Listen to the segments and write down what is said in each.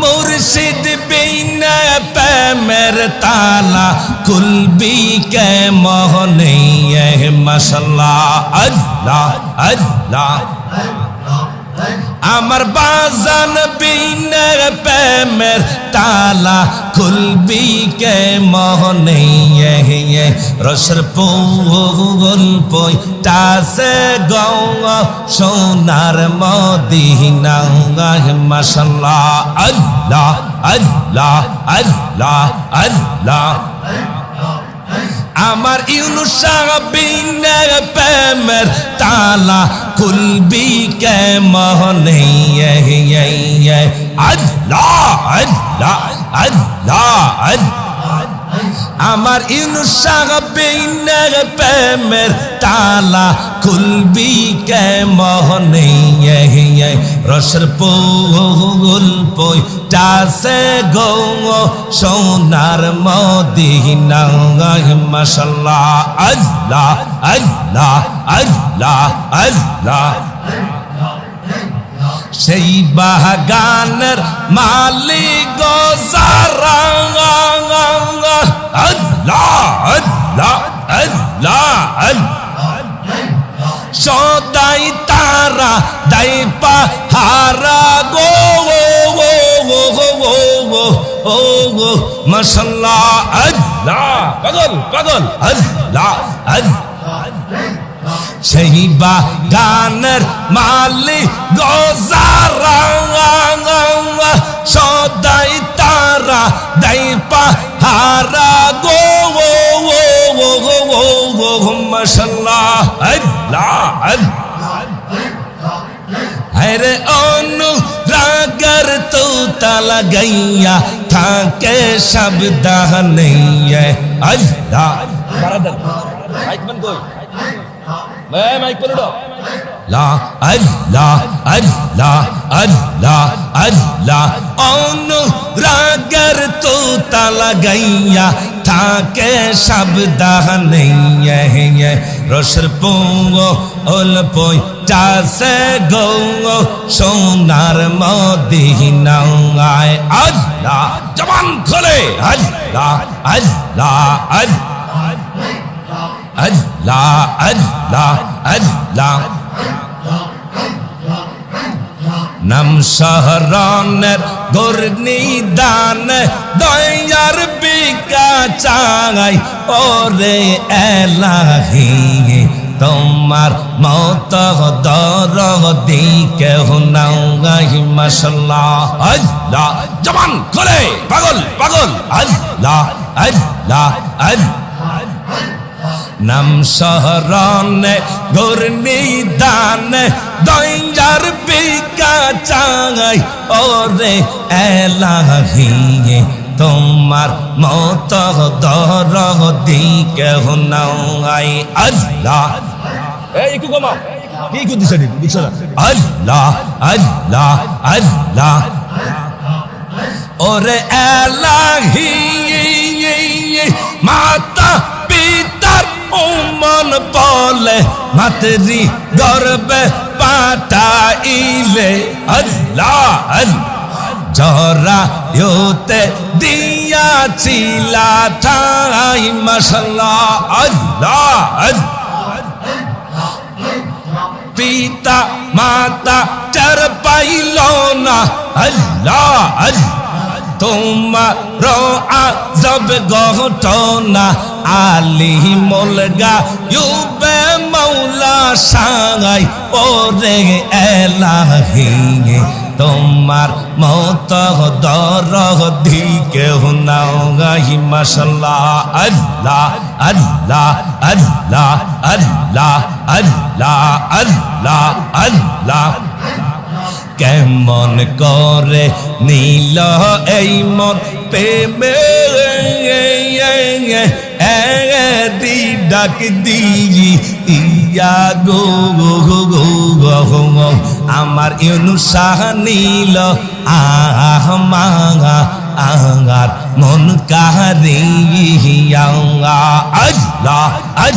মুর্শিদ বিনা প্যামের তালা কুলবি কে মোহনে মশলা আল্লাহ আল্লাহ। আমার বাজান বিনা প্রেমের তালা খুলবি কে মোহনে? রসর পুল পই টাসে গৌ সোনার মদিনা মশাল্লাহ, আল্লাহ আল্লাহ আল্লাহ আল্লাহ। আমার প্রেমের তালা খুলবি কে মোহনে আল্লাহ আল্লাহ আমার ইউনুসাহ বিনে প্রেমের তালা খুলবি কে মোহনে রসর পুল পই চাষে গৌ সোনার মদিনা মশাল্লাহ আল্লাহ আল্লাহ আল্লাহ আল্লাহ সেই বাগানের মালিক গোসারা আল্লাহ আল্লাহ আল্লাহ আল্লাহ সদাই তারা দাই পাহারা গো মশাল্লা আল্লাহ পাগল পাগল আল্লাহ আল্লাহ সেই বাগানের মালিক গোজারা সদাই তারা দাই পাহারা গো মশাল্লাহ আল্লাহ আরে অনুরাগর তো তালা গাইয়া থাকে শব্দ নেই আল্লাহ। মাইক বন্ধ কই মাইক পড়ো لا الله الله الله الله অন রাগর তো তালা গাইয়া থাকে শব্দ নেই রসর পুঙ্গো ওল পই চাষে গৌঙ্গ, সোনার মদিনায় আল্লাহ জবান খোলে। আল্লাহ আল্লাহ আল্লাহ আল্লাহ আল্লাহ নাম শহরনের দুর্নিদান দয়ার বিকা চাঙাই, ওরে এলাহি, তোমার মত দর দিকে হুনাও গাই মশলা আল্লাহ, জবান করে পাগল পাগল। আল্লাহ আল্লাহ আল্লাহ। নাম শহরনে ঘূর্ণিদান দঞ্জার পিকা চাঙাই ওরে এলাহি তোমার মত দর দিকে হুনাই আল্লাহ। একটু কমাও কি করতেছে আল্লাহ আল্লাহ আল্লাহ। ওরে এলাহি মাতা উমন বলে মাতরি গর্বে পাঠাইলে আল্লাহ জরা ইউতে দিয়াছিলা ঠাই মশলা আল্লাহ আল্লাহ। পিতা, মাতা চার পাইল না, আল্লাহ আল্লাহ। তোমার আজব ঘটনা, আলি মোলগা ইউবে মৌলা সাঙাই ওরে এলাহি তোমার মত দর দিকে হুনাও গাই মশলা আল্লাহ আল্লাহ আল্লাহ আল্লাহ আল্লাহ আল্লাহ আল্লাহ। কেমন করে নীল এই মন প্রেমে? দি ডাক দিই, ইয়া গো গো গো গো আমার ইউনুসাহ নীল, আহ মাঙা আঙার মন কাহারিয়া আজ লা আজ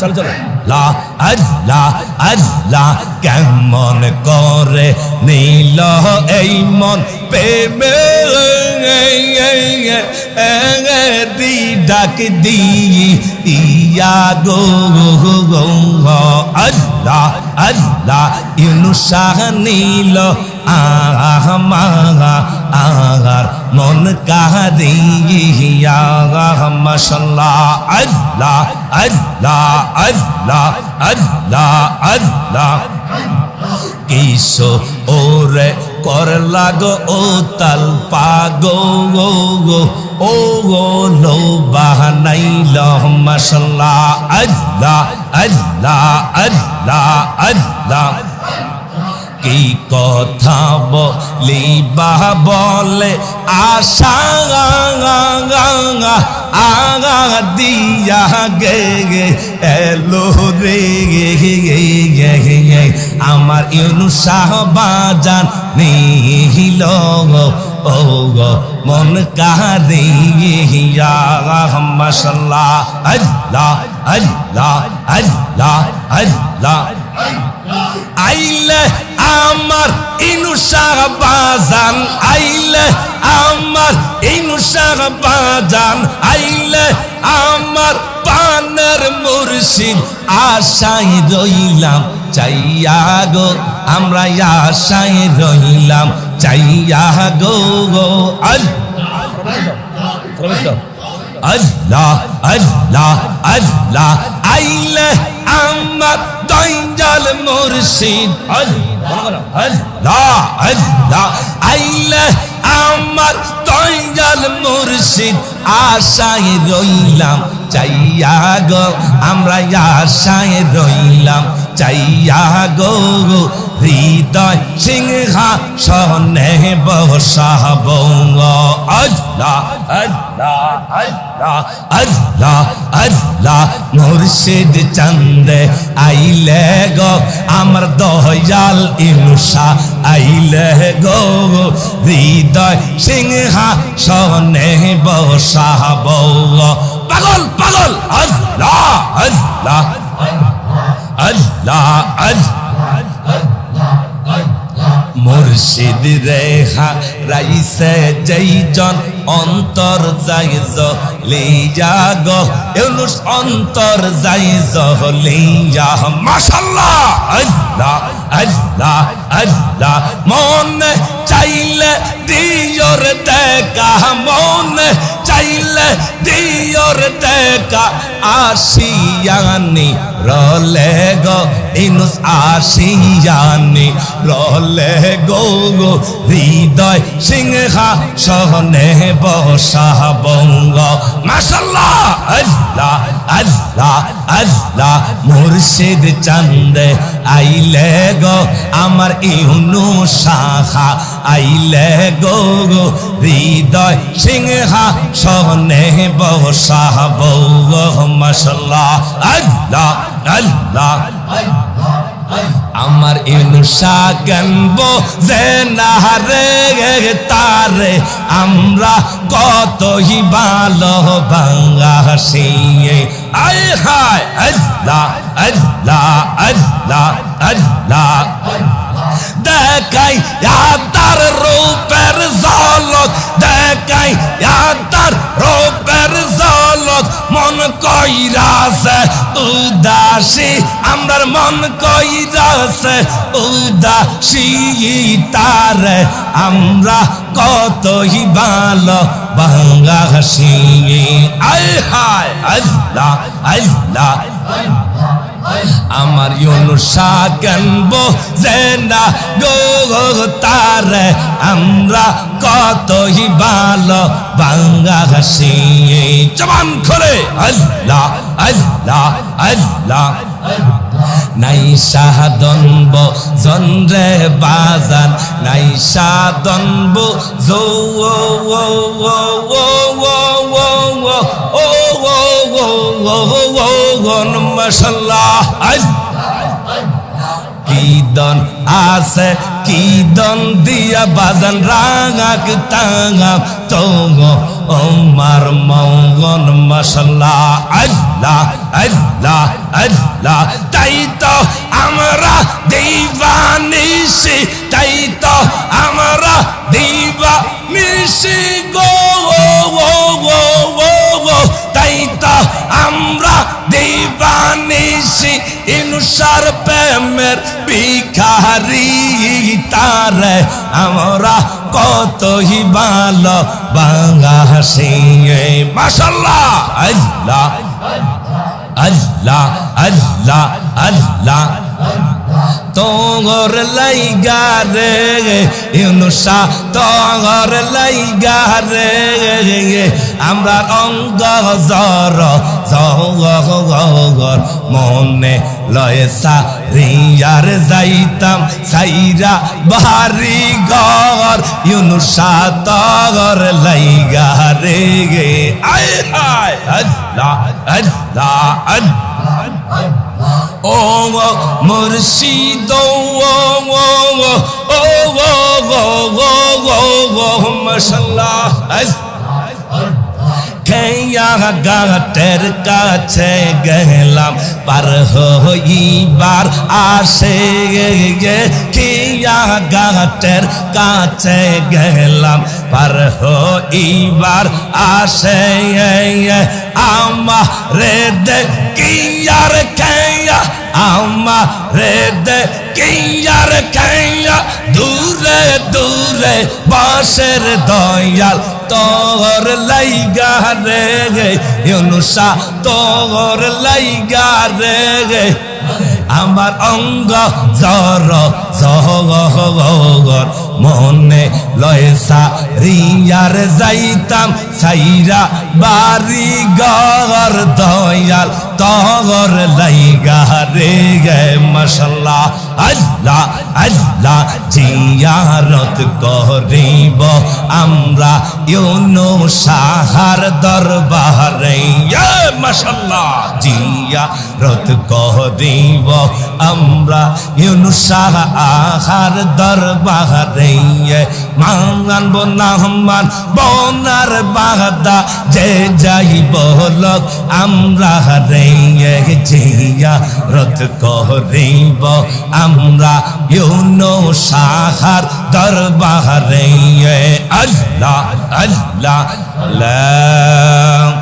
চলো চলো। লা আজ লা আজ লা কেমন করে নীল এই মন প্রেমে? দি ডাক দিয়া গো গো আল্লাহ আল্লাহ ইনসা নীল আহ মাহা আগার মন কাহিয়া মশাল্লাহ আল্লাহ আল্লাহ আল্লাহ আল্লাহ আল্লাহ। কিসো ওরে কর লাগো, ও তাল পাগো, গো গো, ও গো লো বাহানাইল মশাল্লাহ আল্লাহ আল্লাহ আল্লাহ আল্লাহ। কি কথা বলিবা বলে? আশা আগা দিয়া গে গে, এলো রে গে গে গে গে আমার ইউনু শাহ বাজান নিহিল ও গো, মন কাহিয়া মশাল্লাহ আল্লাহ আল্লাহ আল্লাহ আল্লাহ। আইলে আমার ইনুসাহ বাজান আইলে আমার ইনুসাহ বাজান আইলে আমার পানের মুর্শিদ আশায় রইলাম, চাইয়া গো আমরা আশায় রইলাম, চাইয়া গো গো আল আল্লাহ আল্লাহ আল্লাহ, আইলে আমার দঞ্জাল মুর্শিদ। আল্লাহ আল্লাহ আল্লাহ আমার তাইজাল মুর্শিদ। আশায় রইলাম, চাইয়া গো আমরা আশায় রইলাম, চাইয়া গো। হৃদয় সিংহা সনে বসাব আল্লাহ আল্লাহ আল্লাহ আল্লাহ আল্লাহ, মুর্শিদ চন্দে আইলে গো আমার দয়াল ইনুষা, আইলে গো হৃদয় সিংহা সনে বসাব পাগল পাগল আল্লাহ আল্লাহ আল্লাহ আল্লাহ মুর্শিদ রেহা রাইসে যেইজন অন্তর যাই লিয়া গো এনুস অন্তর যাই লিয়া মাশাল্লাহ! আল্লাহ! আল্লাহ আল্লাহ, মনে চাইলে দিয়র দেখা, মনে চাইলে দিয়র দেখা, আসিয়ানি রলে গো, ইনুস আসিয়ানি রলে গো গো, হৃদয় সিংহা সহনে বসাব মাশাল্লাহ, আল্লাহ আল্লাহ আল্লাহ মুর্শিদ চান্দ আইলে গো আমার ইউনু শাখা, আইলে গো গো হৃদয় সিংহা সহনে বসাব মাশাল্লাহ, আল্লাহ আল্লাহ। আমার ইনসা গনব যে নারে তারে। আমরা কতই ভালো বাংলাসি আয় হায়, আল্লাহ আল্লাহ আল্লাহ আল্লাহ। দেখাই তার রূপের ঝলক দেখাই তার মন কইরাছে, উদাসী, আমরার মন কইরাছে, উদাসী তার, আমরা কতই ভালো বাংলা হাসি আল্লাহ আল্লাহ আল্লাহ। আমার ইউনুসা জেনা গো তারে আমরা কতই ভালো বাংলা হাসি জবান খোলে আল্লাহ আল্লাহ আল্লাহ নাই সাহদনব জন্দ্রে বাজান নাই সাহাদনব জৌ ও ও ও ও ও ও ও মশাল্লাহ কি দন আছে, কি দন দিয়া বাজান রাঙাক টাঙা চৌগ ওমার মৌগন মশলা আল্লাহ আল্লাহ আল্লাহ। তাই তো আমরা দিবানিসি তাই তো আমরা দিবানিসি ইনসার প্রেমের ভিখারি তারে আমরা কতই ভালো বাংলাসি মাসাল্লাহ আল্লাহ আল্লাহ আল্লাহ আল্লাহ। তোর লাইগা রে, ইউনুসা তোর লাইগা রে, আমরা অঙ্গ জর জগর মনে লয়সা রিয়ার যাইতাম, সাইরা বাহারি ঘর ইউনুসা তোর লাইগা রে গে। আয় হায় আল্লাহ আল্লাহ আল্লাহ। मुर्शिदो মশাল্লাহ গাটের কাছে গেলাম পার হইবার আসে কিয়া গাটের কাছে গেলাম পার হইবার আসে আমার রে দেখিয়ার খেয়া আমা রে দে কিয়ার খেয়া দূরে দূরে বাঁশের দয়াল তোর লাইগা রে গে, ইউনুসা তোর লাইগা রে গে। আমার অঙ্গ জর জগর মনে লয়সা রিয়ার যাইতাম সাইরা বাড়ি গর দয়াল তগর লাইগা রে গে মশলা আল্লাহ আল্লাহ, জিয়ারত করিব আমরা ইউনো সাহার দরবারে। মাশাল্লাহ জিয়া রত কহ দেব আমরা ইউনুসাহ আহার দরবারে ইয়ে মাঙ্গান বনাহমান বনার বাহাদা যে যাই বহলক আমরা রে ইয়ে জিয়া রত কহ দেব আমরা ইউনুসাহার দরবারে ইয়ে আল্লাহ আল্লাহ আল্লাহ।